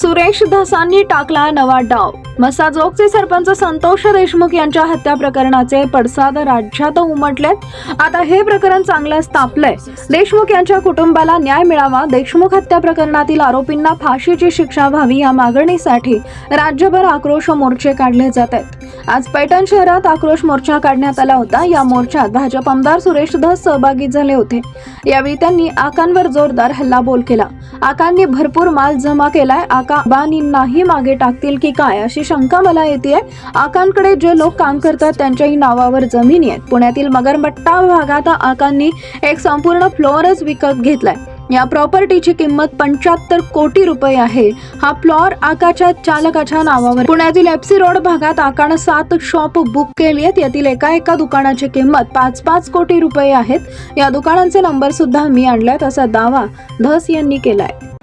सुरेश धसांनी टाकला नवा डाव मसाजोगचे सरपंच संतोष देशमुख यांच्या हत्या प्रकरणाचे पडसाद राज्यात उमटलेत. आता हे प्रकरण चांगलंच तापलंय देशमुख यांच्या कुटुंबाला न्याय मिळावा देशमुख हत्या प्रकरणातील आरोपींना फाशीची शिक्षा व्हावी या मागणीसाठी राज्यभर आक्रोश मोर्चे काढले जात आहेत. आज पैठण शहरात आक्रोश मोर्चा काढण्यात आला होता. या मोर्चात भाजप आमदार सुरेश धस सहभागी झाले होते. यावेळी त्यांनी आकांवर जोरदार हल्लाबोल केला. आकांनी भरपूर माल जमा केलाय. आका बानींनाही मागे टाकतील की काय अशी शंका मला येते आकांकडे जे लोक काम करतात त्यांच्याही नावावर जमिनी आहेत पुण्यातील मगरमट्टा भागात आकांनी एक संपूर्ण फ्लोअरच विकत घेतलाय. या प्रॉपर्टीची किंमत पंच्याहत्तर कोटी रुपये आहे. हा फ्लॉर आकाच्या चालकाच्या नावावर. पुण्यातील एफसी रोड भागात आकानं सात शॉप बुक केली आहेत. यातील एका एका दुकानाची किंमत पाच पाच कोटी रुपये आहेत. या दुकानांचे नंबर सुद्धा मी आणल्यात असा दावा धस यांनी केलाय.